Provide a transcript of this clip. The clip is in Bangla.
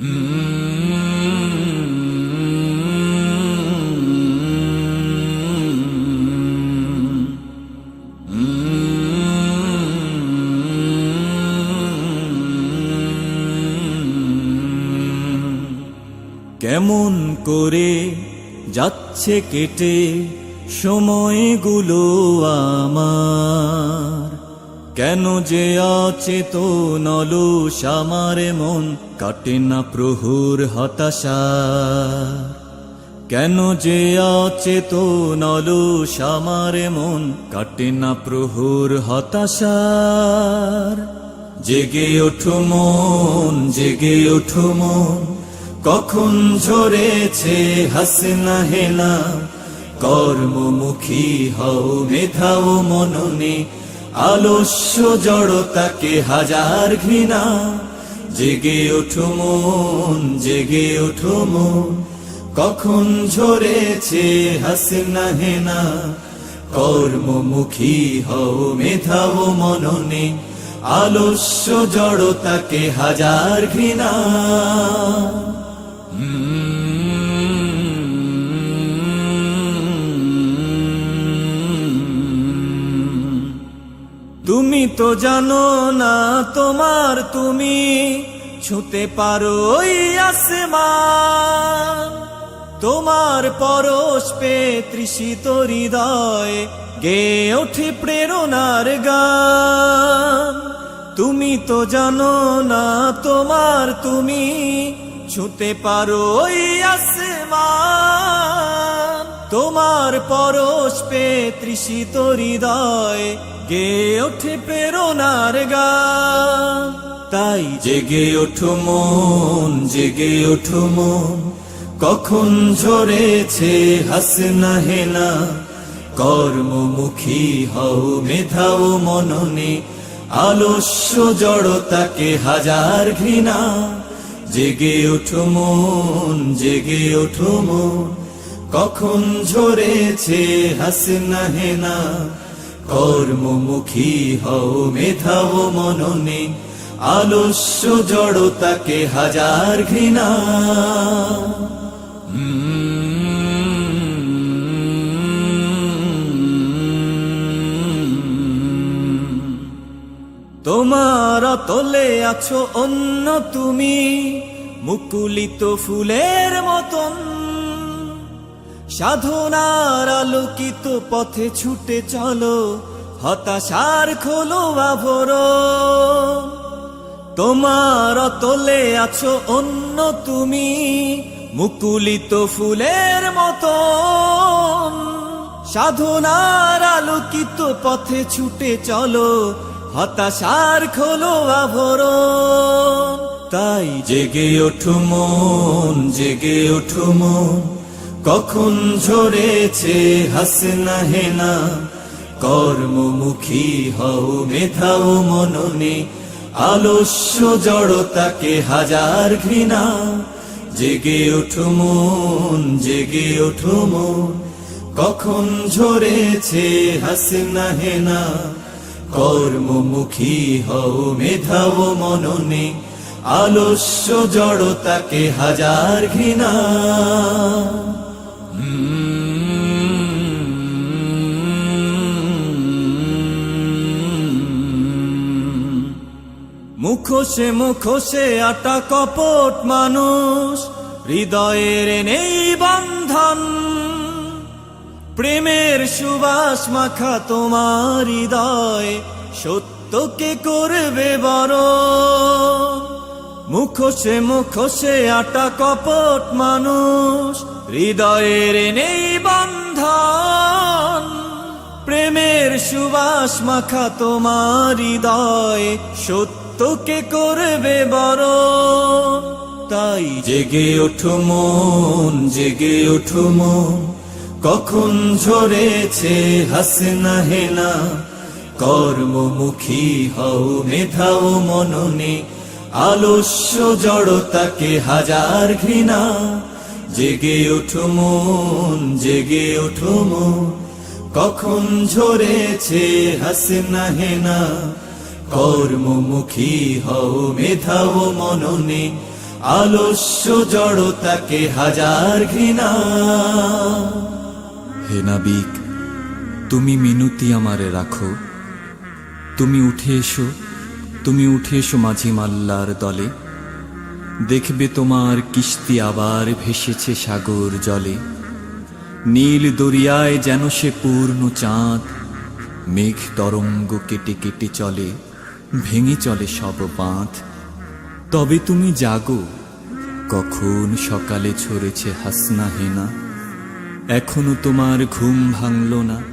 কেমন করে যাচ্ছে কেটে সময়গুলো আমার। কেন যে অচেতন অলস আমার মন? কাটে না প্রহুর হতাশা। কেন যে অচেতন অলস আমার মন? কাটে না প্রহুর হতাশার জেগে ওঠো মন, জেগে ওঠো মন। কখন ঝরেছে হাসনা হেনা? কর্মমুখী হও মেধাও মননে। আলস্য জড়তাকে হাজার ঘৃণা। জেগে ওঠো মন, জেগে ওঠো মন। কখন ঝরেছে হাসনা হেনা। কর্মমুখী হও মেধাও মননে। আলস্য জড়তাকে হাজার ঘৃণা। তুমি তো জানো না তোমার তুমি, ছুতে পারো আসমান। তোমার পরশ পে তৃষিত হৃদয় গে ওঠে প্রেরণার গান। তুমি তো জানো না তোমার তুমি, ছুতে পারো আসমান। তোমার পরশ পে তৃষিত হৃদয় গে ওঠে প্রেরণার গান তাই জেগে ওঠো মন, জেগে ওঠো মন। কখন ঝরেছে হাসনা হেনা। কর্মমুখী হও মেধাও মননে। আলস্য জড়তাকে হাজার ঘৃণা। জেগে ওঠো মন, জেগে ওঠো মন। কখন ঝরেছে হাসনা হেনা। কর্মমুখী হও মেধা ও মননে, আলস্য জড়তাকে হাজার ঘৃণা। তোমার তলে আছো অন্য তুমি, মুকুলিত ফুলের মতন। সাধনার আলোকিত পথে ছুটে চলো, হতাশার খোলো আভর তোমার তলে আছো অন্য তুমি, মুকুলিত ফুলের মতন। সাধনার আলোকিত পথে ছুটে চলো, হতাশার খোলো আভর তাই জেগে ওঠো মন, জেগে ওঠো কখন ঝরেছে হাসনা হেনা? কর্মমুখী হও মেধাও মননে, আলস্য জড়তাকে হাজার ঘৃণা। জেগে ওঠো মন, জেগে ওঠো মন, কখন ঝরেছে হাসনা হেনা? কর্মমুখী হও মেধাও মননে, আলস্য জড়তাকে হাজার ঘৃণা। মুখোশে মুখোশে আটা কপট মানুষ, হৃদয়ের নেই বন্ধন। প্রেমের সুবাস মাখা তোমার হৃদয়, সত্যকে করবে বড়। মুখোশে মুখোশে আটা কপট মানুষ হৃদয়ের নেই বন্ধন, প্রেমের সুবাস মাখা তোমার হৃদয়, সত্যকে করবে বড়। তাই জেগে ওঠো মন, জেগে ওঠো মন। কখন ঝরেছে হাসনা হেনা, কর্মমুখী হও মেধাও মননে। আলস্য জড়তাকে হাজার ঘৃণা জেগে ওঠো মন, জেগে ওঠো মন। কখন ঝরেছে হাসনা হেনা? কর্মমুখী হও মেধাও মননে। আলস্য জড়তাকে হাজার ঘৃণা। হে নাবিক, তুমি মিনতি আমারে রাখো। তুমি উঠে এসো, তুমি উঠে এসো মাঝি দলে। দেখবে তোমার কিস্তি আবার ভেসেছে সাগর জলে। নীল দরিয়ায় যেন সে পূর্ণ চাঁদ, মেঘ তরঙ্গ কেটে কেটে চলে, ভেঙে চলে সব বাঁধ। তবে তুমি জাগো, কখন সকালে ছড়েছে হাসনা হেনা, এখনও তোমার ঘুম ভাঙল না।